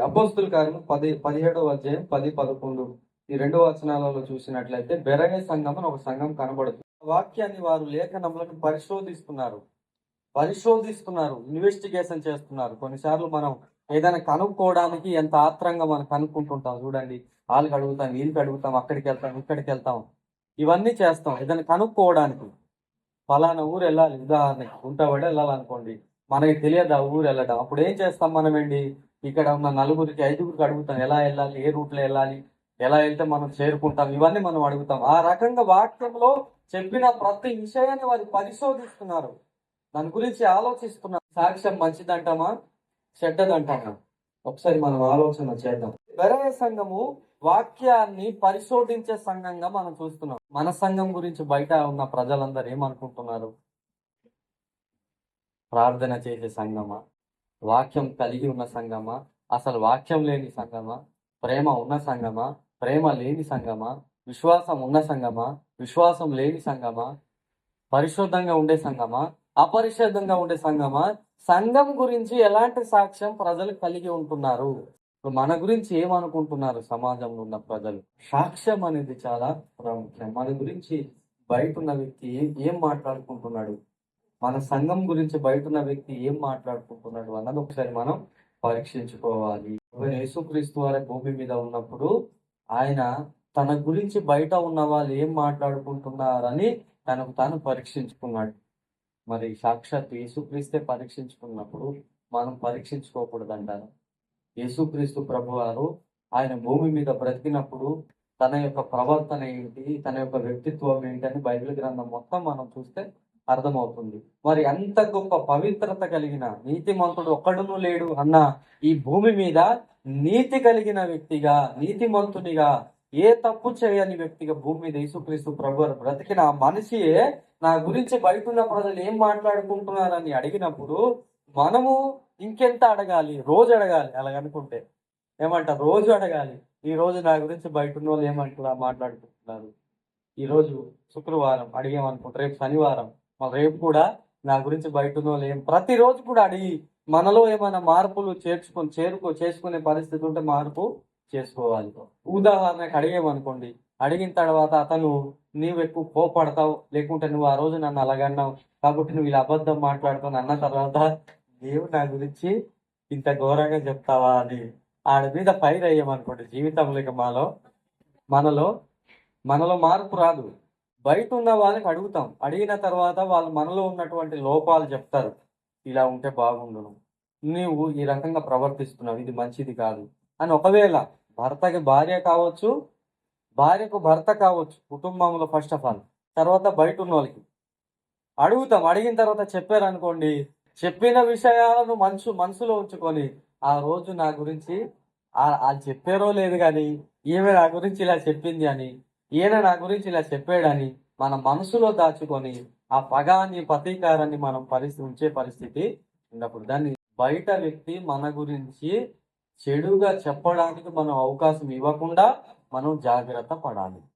అపోస్తుల కార్యం పది పదిహేడవ అధ్యాయం పది పదకొండు. ఈ రెండు వచనాలలో చూసినట్లయితే బెరగే సంఘం అని ఒక సంఘం కనబడుతుంది. వాక్యాన్ని వారు లేఖనములను పరిశోధిస్తున్నారు. పరిశోధిస్తున్నారు ఇన్వెస్టిగేషన్ చేస్తున్నారు. కొన్నిసార్లు మనం ఏదైనా కనుక్కోవడానికి ఎంత ఆత్రంగా మనం కనుక్కుంటుంటాం. చూడండి వాళ్ళకి అడుగుతాం వీళ్ళకి అడుగుతాం అక్కడికి వెళ్తాం ఇక్కడికి వెళ్తాం. ఇవన్నీ చేస్తాం. ఏదైనా కనుక్కోవడానికి. ఫలానా ఊరు వెళ్ళాలి. ఉదాహరణకి గుంటబడి వెళ్ళాలనుకోండి. మనకి తెలియదు ఆ ఊరు వెళ్ళడం. అప్పుడు ఏం చేస్తాం మనం ఏంటి ఇక్కడ ఉన్న నలుగురికి ఐదుగురికి అడుగుతాం ఎలా వెళ్ళాలి ఏ రూట్లో వెళ్ళాలి ఎలా వెళ్తే మనం చేరుకుంటాం ఇవన్నీ మనం అడుగుతాం. ఆ రకంగా వాక్యంలో చెప్పిన ప్రతి విషయాన్ని వారు పరిశోధిస్తున్నారు. దాని గురించి ఆలోచిస్తున్నారు. సాక్ష్యం మంచిదంటామా? చెడ్డదంటామా? ఒకసారి మనం ఆలోచన చేద్దాం. బెరయ సంఘము వాక్యాన్ని పరిశోధించే సంఘంగా మనం చూస్తున్నాం. మన సంఘం గురించి బయట ఉన్న ప్రజలందరూ ఏమనుకుంటున్నారు? ప్రార్థన చేసే సంఘమా? వాక్యం కలిగి ఉన్న సంగమా అసలు వాక్యం లేని సంగమా ప్రేమ ఉన్న సంగమా ప్రేమ లేని సంగమా విశ్వాసం ఉన్న సంగమా విశ్వాసం లేని సంగమా పరిశుద్ధంగా ఉండే సంగమా అపరిశుద్ధంగా ఉండే సంగమా సంఘం గురించి ఎలాంటి సాక్ష్యం ప్రజలు కలిగి ఉంటున్నారు? మన గురించి ఏమనుకుంటున్నారు సమాజంలో ఉన్న ప్రజలు? సాక్ష్యం అనేది చాలా ప్రాముఖ్యం. మన గురించి బయట ఉన్న వ్యక్తి ఏం మాట్లాడుకుంటున్నాడు? మన సంఘం గురించి బయట ఉన్న వ్యక్తి ఏం మాట్లాడుకుంటున్నాడు అన్నది ఒకసారి మనం పరీక్షించుకోవాలి. యేసుక్రీస్తు వారి భూమి మీద ఉన్నప్పుడు ఆయన తన గురించి బయట ఉన్న వాళ్ళు ఏం మాట్లాడుకుంటున్నారని తనకు తాను పరీక్షించుకున్నాడు. మరి సాక్షాత్ యేసుక్రీస్తే పరీక్షించుకున్నప్పుడు మనం పరీక్షించుకోకూడదంటారు? యేసుక్రీస్తు ప్రభువారు ఆయన భూమి మీద బ్రతికినప్పుడు తన యొక్క ప్రవర్తన ఏంటి? తన యొక్క వ్యక్తిత్వం ఏంటి అని బైబిల్ గ్రంథం మొత్తం మనం చూస్తే అర్థమవుతుంది. మరి అంత గొప్ప పవిత్రత కలిగిన నీతిమంతుడు ఒక్కడును లేడు అన్న ఈ భూమి మీద నీతి కలిగిన వ్యక్తిగా నీతిమంతునిగా ఏ తప్పు చేయని వ్యక్తిగా భూమి మీద యేసుక్రీస్తు ప్రభు బ్రతికిన మనిషియే నా గురించి బయట ఉన్న ప్రజలు ఏం మాట్లాడుకుంటున్నారని అడిగినప్పుడు మనము ఇంకెంత అడగాలి? రోజు అడగాలి. అలాగ అనుకుంటే ఏమంట రోజు అడగాలి. ఈ రోజు నా గురించి బయట ఉన్న వాళ్ళు ఏమంటారా మాట్లాడుకుంటున్నారు? ఈ రోజు శుక్రవారం అడిగామనుకుంటా రేపు శనివారం మళ్ళీ రేపు కూడా నా గురించి బయట ఉన్న వాళ్ళు ఏం ప్రతిరోజు కూడా అడిగి మనలో ఏమైనా మార్పులు చేర్చుకొని చేరుకో చేసుకునే పరిస్థితి ఉంటే మార్పు చేసుకోవాలి. ఉదాహరణకు అడిగామనుకోండి. అడిగిన తర్వాత అతను నీవు ఎక్కువ కోపడతావు లేకుంటే నువ్వు ఆ రోజు నన్ను అలాగన్నావు కాబట్టి నువ్వు ఇలా అబద్ధం మాట్లాడుతావు అన్న తర్వాత నీవు నా గురించి ఇంత ఘోరంగా చెప్తావా అని ఆడ మీద ఫైర్ అయ్యామనుకోండి జీవితంలో ఇక మాలో మనలో మనలో మార్పు రాదు. బయట ఉన్న వాళ్ళకి అడుగుతాం. అడిగిన తర్వాత వాళ్ళు మనలో ఉన్నటువంటి లోపాలు చెప్తారు. ఇలా ఉంటే బాగుండును నీవు ఈ రకంగా ప్రవర్తిస్తున్నావు. ఇది మంచిది కాదు. అని ఒకవేళ భర్తకి భార్య కావచ్చు భార్యకు భర్త కావచ్చు కుటుంబంలో ఫస్ట్ ఆఫ్ ఆల్ తర్వాత బయట ఉన్న వాళ్ళకి అడుగుతాం. అడిగిన తర్వాత చెప్పారనుకోండి చెప్పిన విషయాలను మనసు మనసులో ఉంచుకొని ఆ రోజు నా గురించి వాళ్ళు చెప్పారో లేదు కానీ ఈమె నా గురించి ఇలా చెప్పింది అని ఈయన నా గురించి ఇలా చెప్పాడని మన మనసులో దాచుకొని ఆ పగాన్ని ప్రతీకారాన్ని మనం పరిస్థితి ఉంచే పరిస్థితి ఉన్నప్పుడు దాన్ని బయట వ్యక్తి మన గురించి చెడుగా చెప్పడానికి మనం అవకాశం ఇవ్వకుండా మనం జాగ్రత్త పడాలి.